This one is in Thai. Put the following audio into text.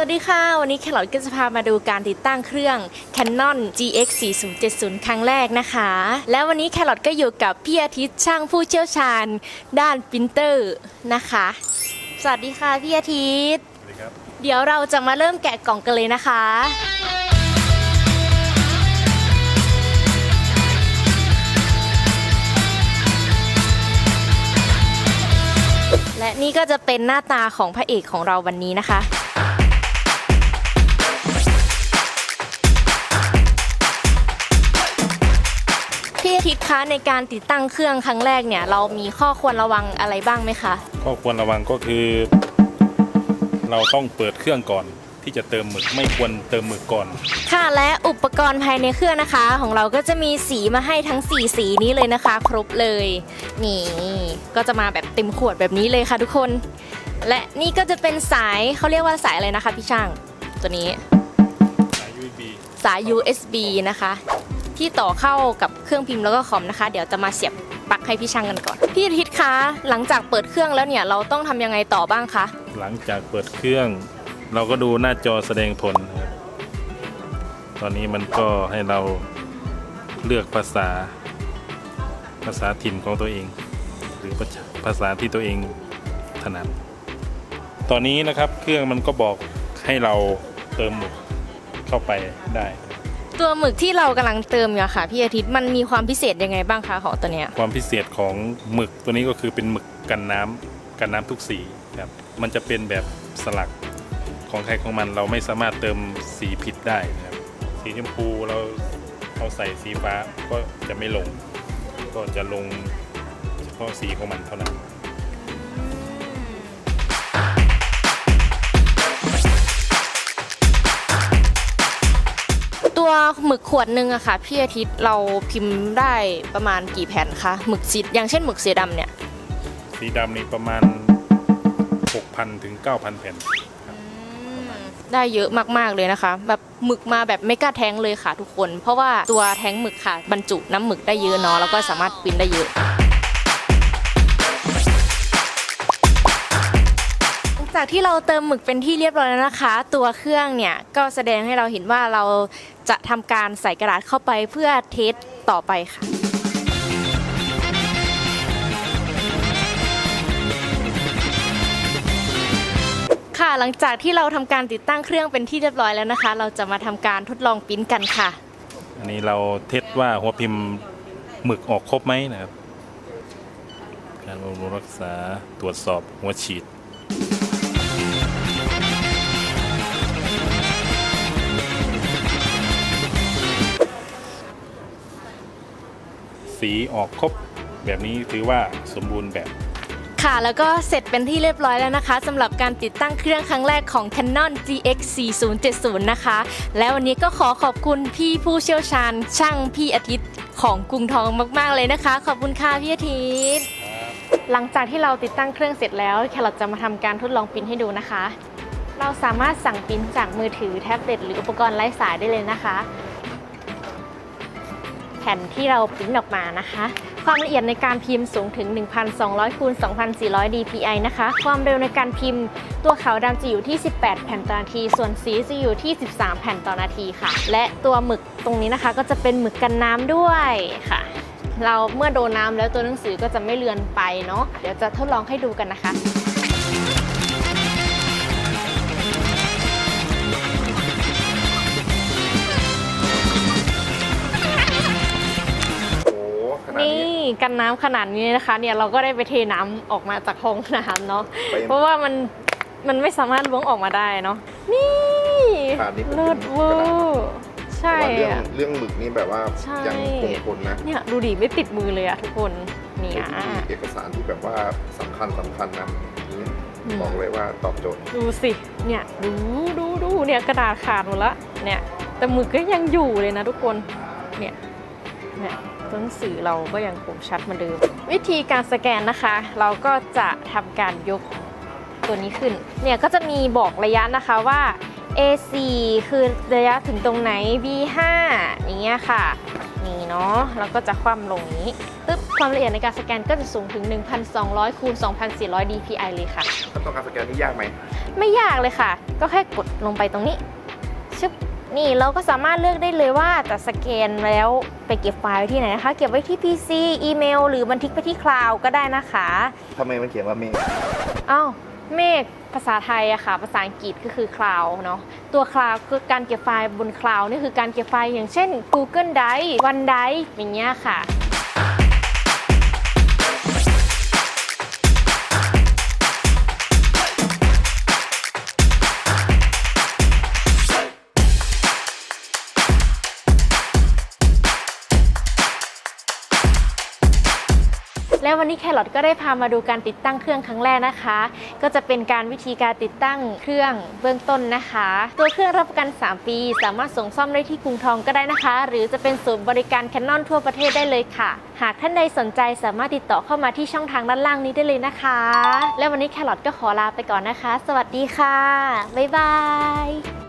วัสดีค่ะ วันนี้แครอทก็จะพามาดูการติดตั้งเครื่อง Canon GX 4070ครั้งแรกนะคะ แล้ววันนี้แครอทก็อยู่กับพี่อาทิตย์ช่างผู้เชี่ยวชาญ ด้านปรินเตอร์นะคะ สวัสดีค่ะพี่อาทิตย์ สวัสดีครับ เดี๋ยวเราจะมาเริ่มแกะกล่องกันเลยนะคะและนี่ก็จะเป็นหน้าตาของพระเอกของเราวันนี้นะคะ พี่อาทิตย์คะในการติดตั้งเครื่องครั้งแรกเนี่ย เรามีข้อควรระวังอะไรบ้างไหมคะข้อควรระวังก็คือ เราต้องเปิดเครื่องก่อนที่จะเติมหมึกไม่ควรเติมหมึกก่อน ค่ะและอุปกรณ์ภายในเครื่องนะคะ ของเราก็จะมีสีมาให้ทั้ง 4 สีนี้เลยนะคะ ครบเลยนี่ก็จะมาแบบเต็มขวดแบบนี้เลยค่ะทุกคน และนี่ก็จะเป็นสายเขาเรียกว่าสายอะไรนะคะพี่ช่างตัวนี้ สาย USB สาย USB นะคะ ที่ต่อเข้ากับเครื่องพิมพ์แล้วก็คอมนะคะ เดี๋ยวจะมาเสียบปลั๊กให้พี่ช่างกันก่อน พี่อาทิตย์คะหลังจากเปิดเครื่องแล้วเนี่ยเราต้องทำยังไงต่อบ้างคะ หลังจากเปิดเครื่อง เราก็ดูหน้าจอแสดงผลนะครับตอนนี้มันก็ให้เราเลือกภาษา ภาษาถิ่นของตัวเอง หรือภาษาที่ตัวเองถนัดตอนนี้นะครับเครื่องมันก็บอกให้เราเติมหมึกเข้าไปได้ ตัวหมึกที่เรากำลังเติมอยู่อะค่ะพี่อาทิตย์มันมีความพิเศษยังไงบ้างคะของตัวเนี้ยความพิเศษของหมึกตัวนี้ก็คือเป็นหมึกกันน้ำกันน้ำทุกสีครับมันจะเป็นแบบสลักของใครของมันเราไม่สามารถเติมสีผิดได้นะครับสีชมพูเราเอาใส่สีฟ้าก็จะไม่ลง ก็จะลงเฉพาะสีของมันเท่านั้น หมึกขวดหนึ่งอะค่ะพี่อาทิตย์เราพิมพ์ได้ประมาณกี่แผ่นคะหมึกสีอย่างเช่นหมึกสีดำเนี่ยสีดำนี่ประมาณ 6,000 ถึง 9,000 แผ่นครับได้เยอะมากๆเลยนะคะ แบบหมึกมาแบบไม่กล้าแท้งเลยค่ะทุกคน เพราะว่าตัวแท้งหมึกค่ะ บรรจุน้ำหมึกได้เยอะเนาะแล้วก็สามารถปริ้นได้เยอะ จากที่เราเติมหมึกเป็นที่เรียบร้อยแล้วนะคะ ตัวเครื่องเนี่ยก็แสดงให้เราเห็นว่าเราจะทำการใส่กระดาษเข้าไปเพื่อเทสต่อไปค่ะ ค่ะหลังจากที่เราทำการติดตั้งเครื่องเป็นที่เรียบร้อยแล้วนะคะ เราจะมาทำการทดลองปริ้นกันค่ะ อันนี้เราเทสว่าหัวพิมพ์หมึกออกครบไหมนะครับ การบำรุงรักษาตรวจสอบหัวฉีด สีออกครบ แบบนี้ถือว่าสมบูรณ์แบบ ค่ะ แล้วก็เสร็จเป็นที่เรียบร้อยแล้วนะคะสำหรับการติดตั้งเครื่องครั้งแรกของ Canon GX 4070นะคะ และวันนี้ก็ขอขอบคุณพี่ผู้เชี่ยวชาญ ช่างพี่อาทิตย์ของกรุงทองมากๆเลยนะคะ ขอบคุณค่ะพี่อาทิตย์ หลังจากที่เราติดตั้งเครื่องเสร็จแล้วแครอทจะมาทำการทดลองปริ้นให้ดูนะคะ เราสามารถสั่งปริ้นจากมือถือแท็บเล็ตหรืออุปกรณ์ไร้สายได้เลยนะคะ แผ่นที่เราปริ้นออกมานะคะ ความละเอียดในการพิมพ์สูงถึง 1,200คูณ2,400 dpi นะคะ ความเร็วในการพิมพ์ ตัวขาวดำจะอยู่ที่ 18 แผ่นต่อนาที ส่วนสีจะอยู่ที่ 13 แผ่นต่อนาทีค่ะ และตัวหมึกตรงนี้นะคะ ก็จะเป็นหมึกกันน้ำด้วยค่ะเราเมื่อโดนน้ำแล้วตัวหนังสือก็จะไม่เลือนไปเนาะ เดี๋ยวจะทดลองให้ดูกันนะคะ กันน้ำขนาดนี้นะคะ เนี่ยเราก็ได้ไปเทน้ำออกมาจากห้องน้ำเนาะไปเพราะว่ามันมันไม่สามารถล้วงออกมาได้เนาะนี่ขนาดนี้ผมเลิศเวอร์ใช่แต่ว่าเรื่องอะเรื่องหมึกนี่แบบว่าใช่ยังคงทนนะเนี่ยดูดิไม่ติดมือเลยอะทุกคนเนี่ยมีเอกสารที่แบบว่าสำคัญสำคัญนะนี่อืมบอกเลยว่าตอบโจทย์ ดูสิ เนี่ยดูดูดูเนี่ยกระดาษขาดหมดละเนี่ยแต่หมึกก็ยังอยู่เลยนะทุกคนเนี่ยเนี่ย ตัวหนังสือเราก็ยังคงชัดเหมือนเดิม วิธีการสแกนนะคะ เราก็จะทำการยกตัวนี้ขึ้น เนี่ยก็จะมีบอกระยะนะคะว่า A4 คือระยะถึงตรงไหน B5 อย่างเงี้ยค่ะ นี่เนาะแล้วก็จะคว่ำลงนี้ปึ๊บความละเอียดในการสแกนก็จะสูงถึง 1,200คูณ2,400 dpi เลยค่ะขั้นตอนการสแกนนี่ยากไหม ไม่ยากเลยค่ะ ก็แค่กดลงไปตรงนี้ ชึบ นี่เราก็สามารถเลือกได้เลยว่าจะสแกนแล้วไปเก็บไฟล์ไว้ที่ไหนนะคะ เก็บไว้ที่ PC อีเมล หรือบันทึกไปที่คลาวก็ได้นะคะทำไมมันเขียนว่าเมฆอ้าวเมฆภาษาไทยอะค่ะ ภาษาอังกฤษก็คือคลาวเนาะตัวคลาวคือการเก็บไฟล์บนคลาวนี่คือการเก็บไฟล์อย่างเช่น Google Drive OneDrive อย่างเงี้ยค่ะ และวันนี้แครอทก็ได้พามาดูการติดตั้งเครื่องครั้งแรกนะคะ ก็จะเป็นการวิธีการติดตั้งเครื่องเบื้องต้นนะคะ ตัวเครื่องรับประกัน 3 ปี สามารถส่งซ่อมได้ที่กรุงทองก็ได้นะคะ หรือจะเป็นศูนย์บริการแคนนอนทั่วประเทศได้เลยค่ะ หากท่านใดสนใจสามารถติดต่อเข้ามาที่ช่องทางด้านล่างนี้ได้เลยนะคะ และวันนี้แครอทก็ขอลาไปก่อนนะคะ สวัสดีค่ะบ๊ายบาย